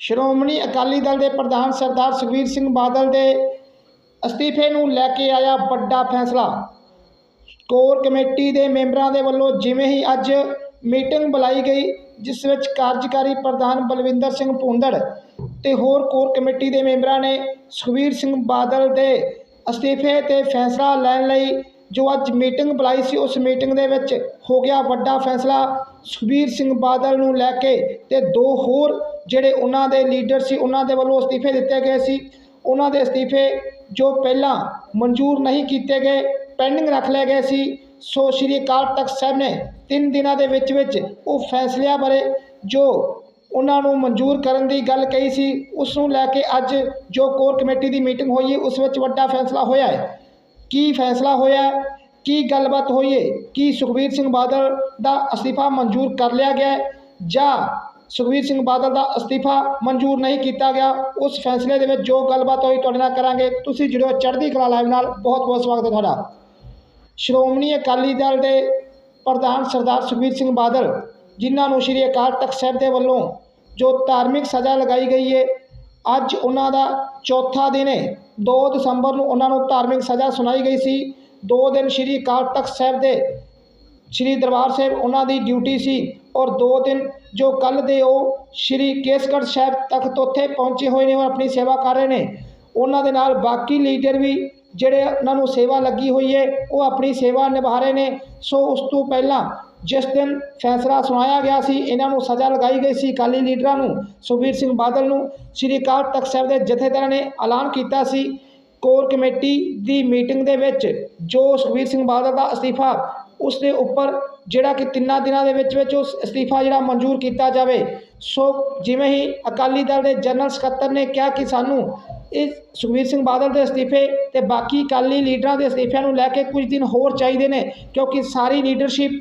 ਸ਼੍ਰੋਮਣੀ ਅਕਾਲੀ ਦਲ ਦੇ ਪ੍ਰਧਾਨ ਸਰਦਾਰ ਸੁਖਬੀਰ ਸਿੰਘ ਬਾਦਲ ਦੇ ਅਸਤੀਫੇ ਨੂੰ ਲੈ ਕੇ ਆਇਆ ਵੱਡਾ ਫੈਸਲਾ। ਕੋਰ ਕਮੇਟੀ ਦੇ ਮੈਂਬਰਾਂ ਦੇ ਵੱਲੋਂ ਜਿਵੇਂ ਹੀ ਅੱਜ ਮੀਟਿੰਗ ਬੁਲਾਈ ਗਈ, ਜਿਸ ਵਿੱਚ ਕਾਰਜਕਾਰੀ ਪ੍ਰਧਾਨ ਬਲਵਿੰਦਰ ਸਿੰਘ ਭੁੰਦੜ ਤੇ ਹੋਰ ਕੋਰ ਕਮੇਟੀ ਦੇ ਮੈਂਬਰਾਂ ਨੇ ਸੁਖਬੀਰ ਸਿੰਘ ਬਾਦਲ ਦੇ ਅਸਤੀਫੇ ਤੇ ਫੈਸਲਾ ਲੈਣ ਲਈ ਜੋ ਅੱਜ ਮੀਟਿੰਗ ਬੁਲਾਈ ਸੀ, ਉਸ ਮੀਟਿੰਗ ਦੇ ਵਿੱਚ ਹੋ ਗਿਆ ਵੱਡਾ ਫੈਸਲਾ। ਸੁਖਬੀਰ ਸਿੰਘ ਬਾਦਲ ਨੂੰ ਲੈ ਕੇ ਤੇ ਦੋ ਹੋਰ ਜਿਹੜੇ ਉਹਨਾਂ ਦੇ ਲੀਡਰ ਸੀ, ਉਹਨਾਂ ਦੇ ਵੱਲੋਂ ਅਸਤੀਫੇ ਦਿੱਤੇ ਗਏ ਸੀ। ਉਹਨਾਂ ਦੇ ਅਸਤੀਫੇ ਜੋ ਪਹਿਲਾਂ ਮਨਜ਼ੂਰ ਨਹੀਂ ਕੀਤੇ ਗਏ, ਪੈਂਡਿੰਗ ਰੱਖ ਲਏ ਗਏ ਸੀ। ਸੋ ਸ਼੍ਰੀ ਅਕਾਲ ਤਖਤ ਸਾਹਿਬ ਨੇ ਤਿੰਨ ਦਿਨਾਂ ਦੇ ਵਿੱਚ ਵਿੱਚ ਉਹ ਫੈਸਲਿਆਂ ਬਾਰੇ ਜੋ ਉਹਨਾਂ ਨੂੰ ਮਨਜ਼ੂਰ ਕਰਨ ਦੀ ਗੱਲ ਕਹੀ ਸੀ, ਉਸ ਨੂੰ ਲੈ ਕੇ ਅੱਜ ਜੋ ਕੋਰ ਕਮੇਟੀ ਦੀ ਮੀਟਿੰਗ ਹੋਈ ਹੈ, ਉਸ ਵਿੱਚ ਵੱਡਾ ਫੈਸਲਾ ਹੋਇਆ ਹੈ। ਕੀ ਫੈਸਲਾ ਹੋਇਆ? ਕੀ ਗੱਲਬਾਤ ਹੋਈ ਹੈ? ਕੀ ਸੁਖਬੀਰ ਸਿੰਘ ਬਾਦਲ ਦਾ ਅਸਤੀਫਾ ਮਨਜ਼ੂਰ ਕਰ ਲਿਆ ਗਿਆ ਜਾਂ ਸੁਖਬੀਰ ਸਿੰਘ ਬਾਦਲ ਦਾ ਅਸਤੀਫਾ ਮਨਜ਼ੂਰ ਨਹੀਂ ਕੀਤਾ ਗਿਆ? ਉਸ ਫੈਸਲੇ ਦੇ ਵਿੱਚ ਜੋ ਗੱਲਬਾਤ ਹੋਈ ਤੁਹਾਡੇ ਨਾਲ ਕਰਾਂਗੇ। ਤੁਸੀਂ ਜੁੜੋ ਚੜ੍ਹਦੀ ਕਲਾ ਲਾਈਵ ਨਾਲ। ਬਹੁਤ ਬਹੁਤ ਸਵਾਗਤ ਹੈ ਤੁਹਾਡਾ। ਸ਼੍ਰੋਮਣੀ ਅਕਾਲੀ ਦਲ ਦੇ ਪ੍ਰਧਾਨ ਸਰਦਾਰ ਸੁਖਬੀਰ ਸਿੰਘ ਬਾਦਲ, ਜਿਨ੍ਹਾਂ ਨੂੰ ਸ਼੍ਰੀ ਅਕਾਲ ਤਖਤ ਸਾਹਿਬ ਦੇ ਵੱਲੋਂ ਜੋ ਧਾਰਮਿਕ ਸਜ਼ਾ ਲਗਾਈ ਗਈ ਹੈ ਅੱਜ ਉਹਨਾਂ ਦਾ ਚੌਥਾ ਦਿਨ ਹੈ। 2 ਦਸੰਬਰ ਨੂੰ ਉਹਨਾਂ ਨੂੰ ਧਾਰਮਿਕ ਸਜ਼ਾ ਸੁਣਾਈ ਗਈ ਸੀ। ਦੋ ਦਿਨ ਸ਼੍ਰੀ ਅਕਾਲ ਤਖਤ ਸਾਹਿਬ ਦੇ ਸ਼੍ਰੀ ਦਰਬਾਰ ਸਾਹਿਬ ਉਹਨਾਂ ਦੀ ਡਿਊਟੀ ਸੀ ਔਰ ਦੋ ਦਿਨ ਜੋ ਕੱਲ ਦੇ ਉਹ ਸ਼੍ਰੀ ਕੇਸਗੜ੍ਹ ਸਾਹਿਬ ਤੱਕ ਉੱਥੇ ਪਹੁੰਚੇ ਹੋਏ ਨੇ ਔਰ ਆਪਣੀ ਸੇਵਾ ਕਰ ਰਹੇ ਨੇ। ਉਹਨਾਂ ਦੇ ਨਾਲ ਬਾਕੀ ਲੀਡਰ ਵੀ ਜਿਹੜੇ ਉਹਨਾਂ ਨੂੰ ਸੇਵਾ ਲੱਗੀ ਹੋਈ ਹੈ, ਉਹ ਆਪਣੀ ਸੇਵਾ ਨਿਭਾ ਰਹੇ ਨੇ। ਸੋ ਉਸ ਤੋਂ ਪਹਿਲਾਂ ਜਿਸ ਦਿਨ ਫੈਸਲਾ ਸੁਣਾਇਆ ਗਿਆ ਸੀ, ਇਹਨਾਂ ਨੂੰ ਸਜ਼ਾ ਲਗਾਈ ਗਈ ਸੀ ਅਕਾਲੀ ਲੀਡਰਾਂ ਨੂੰ, ਸੁਖਬੀਰ ਸਿੰਘ ਬਾਦਲ ਨੂੰ, ਸ਼੍ਰੀ ਅਕਾਲ ਤਖਤ ਸਾਹਿਬ ਦੇ ਜਥੇਦਾਰਾਂ ਨੇ ਐਲਾਨ ਕੀਤਾ ਸੀ। ਕੋਰ ਕਮੇਟੀ ਦੀ ਮੀਟਿੰਗ ਦੇ ਵਿੱਚ ਜੋ ਸੁਖਬੀਰ ਸਿੰਘ ਬਾਦਲ ਦਾ ਅਸਤੀਫਾ ਉਸ ਦੇ ਉੱਪਰ, ਜਿਹੜਾ ਕਿ ਤਿੰਨਾਂ ਦਿਨਾਂ ਦੇ ਵਿੱਚ ਵਿੱਚ ਉਸ ਅਸਤੀਫਾ ਜਿਹੜਾ ਮਨਜ਼ੂਰ ਕੀਤਾ ਜਾਵੇ, ਸੋ ਜਿਵੇਂ ਹੀ ਅਕਾਲੀ ਦਲ ਦੇ ਜਨਰਲ ਸਕੱਤਰ ਨੇ ਕਿਹਾ ਕਿ ਸਾਨੂੰ ਇਹ ਸੁਖਬੀਰ ਸਿੰਘ ਬਾਦਲ ਦੇ ਅਸਤੀਫੇ ਤੇ ਬਾਕੀ ਅਕਾਲੀ ਲੀਡਰਾਂ ਦੇ ਅਸਤੀਫਿਆਂ ਨੂੰ ਲੈ ਕੇ ਕੁਝ ਦਿਨ ਹੋਰ ਚਾਹੀਦੇ ਨੇ, ਕਿਉਂਕਿ ਸਾਰੀ ਲੀਡਰਸ਼ਿਪ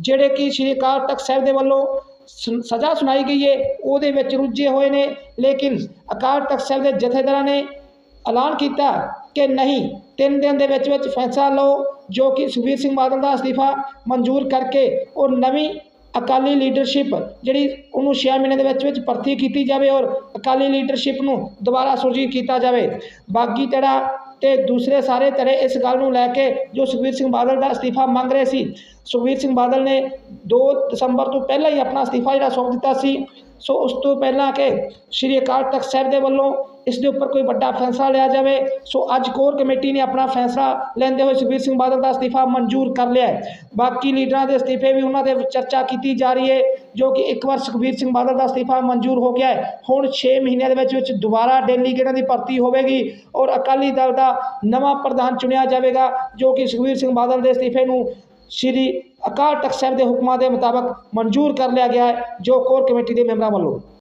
ਜਿਹੜੇ ਕਿ ਸ਼੍ਰੀ ਅਕਾਲ ਤਖਤ ਸਾਹਿਬ ਦੇ ਵੱਲੋਂ ਸ- ਸਜ਼ਾ ਸੁਣਾਈ ਗਈ ਹੈ ਉਹਦੇ ਵਿੱਚ ਰੁੱਝੇ ਹੋਏ ਨੇ। ਲੇਕਿਨ ਅਕਾਲ ਤਖਤ ਸਾਹਿਬ ਦੇ ਜਥੇਦਾਰਾਂ ਨੇ ਐਲਾਨ ਕੀਤਾ ਕਿ ਨਹੀਂ, ਤਿੰਨ ਦਿਨ ਦੇ ਵਿੱਚ ਵਿੱਚ ਫੈਸਲਾ ਲਓ, ਜੋ ਕਿ ਸੁਖਬੀਰ ਸਿੰਘ ਬਾਦਲ ਦਾ ਅਸਤੀਫਾ ਮਨਜ਼ੂਰ ਕਰਕੇ ਉਹ ਨਵੀਂ ਅਕਾਲੀ ਲੀਡਰਸ਼ਿਪ ਜਿਹੜੀ ਉਹਨੂੰ 6 ਮਹੀਨੇ ਦੇ ਵਿੱਚ ਵਿੱਚ ਭਰਤੀ ਕੀਤੀ ਜਾਵੇ ਔਰ ਅਕਾਲੀ ਲੀਡਰਸ਼ਿਪ ਨੂੰ ਦੁਬਾਰਾ ਸੁਰਜੀਤ ਕੀਤਾ ਜਾਵੇ। ਬਾਗੀ ਤੜਾ ਤੇ ਦੂਸਰੇ ਸਾਰੇ ਧੜੇ ਇਸ ਗੱਲ ਨੂੰ ਲੈ ਕੇ ਜੋ ਸੁਖਬੀਰ ਸਿੰਘ ਬਾਦਲ ਦਾ ਅਸਤੀਫਾ ਮੰਗ ਰਹੇ ਸੀ, ਸੁਖਬੀਰ ਸਿੰਘ ਬਾਦਲ ਨੇ 2 ਦਸੰਬਰ ਤੋਂ ਪਹਿਲਾਂ ਹੀ ਆਪਣਾ ਅਸਤੀਫਾ ਜਿਹੜਾ ਸੌਂਪ ਦਿੱਤਾ ਸੀ। ਸੋ ਉਸ ਤੋਂ ਪਹਿਲਾਂ ਕਿ ਸ਼੍ਰੀ ਅਕਾਲ ਤਖਤ ਸਾਹਿਬ ਦੇ ਵੱਲੋਂ ਇਸ ਦੇ ਉੱਪਰ ਕੋਈ ਵੱਡਾ ਫੈਸਲਾ ਲਿਆ ਜਾਵੇ। ਸੋ ਅੱਜ ਕੋਰ ਕਮੇਟੀ ਨੇ ਆਪਣਾ ਫੈਸਲਾ ਲੈਂਦੇ ਹੋਏ ਸੁਖਬੀਰ ਸਿੰਘ ਬਾਦਲ ਦਾ ਅਸਤੀਫਾ ਮਨਜ਼ੂਰ ਕਰ ਲਿਆ ਹੈ। ਬਾਕੀ ਲੀਡਰਾਂ ਦੇ ਅਸਤੀਫੇ ਵੀ ਉਹਨਾਂ ਦੇ ਚਰਚਾ ਕੀਤੀ ਜਾ ਰਹੀ ਹੈ, ਜੋ ਕਿ ਇੱਕ ਵਾਰ ਸੁਖਬੀਰ ਸਿੰਘ ਬਾਦਲ ਦਾ ਅਸਤੀਫਾ ਮਨਜ਼ੂਰ ਹੋ ਗਿਆ ਹੈ। ਹੁਣ 6 ਮਹੀਨਿਆਂ ਦੇ ਵਿੱਚ ਵਿੱਚ ਦੁਬਾਰਾ ਡੈਲੀਗੇਟਾਂ ਦੀ ਭਰਤੀ ਹੋਵੇਗੀ ਔਰ ਅਕਾਲੀ ਦਲ ਦਾ ਨਵਾਂ ਪ੍ਰਧਾਨ ਚੁਣਿਆ ਜਾਵੇਗਾ, ਜੋ ਕਿ ਸੁਖਬੀਰ ਸਿੰਘ ਬਾਦਲ ਦੇ ਅਸਤੀਫੇ ਨੂੰ ਸ਼੍ਰੀ ਅਕਾਲ ਤਖਤ ਸਾਹਿਬ ਦੇ ਹੁਕਮਾਂ ਦੇ ਮੁਤਾਬਕ ਮਨਜ਼ੂਰ ਕਰ ਲਿਆ ਗਿਆ ਹੈ, ਜੋ ਕੋਰ ਕਮੇਟੀ ਦੇ ਮੈਂਬਰਾਂ ਵੱਲੋਂ।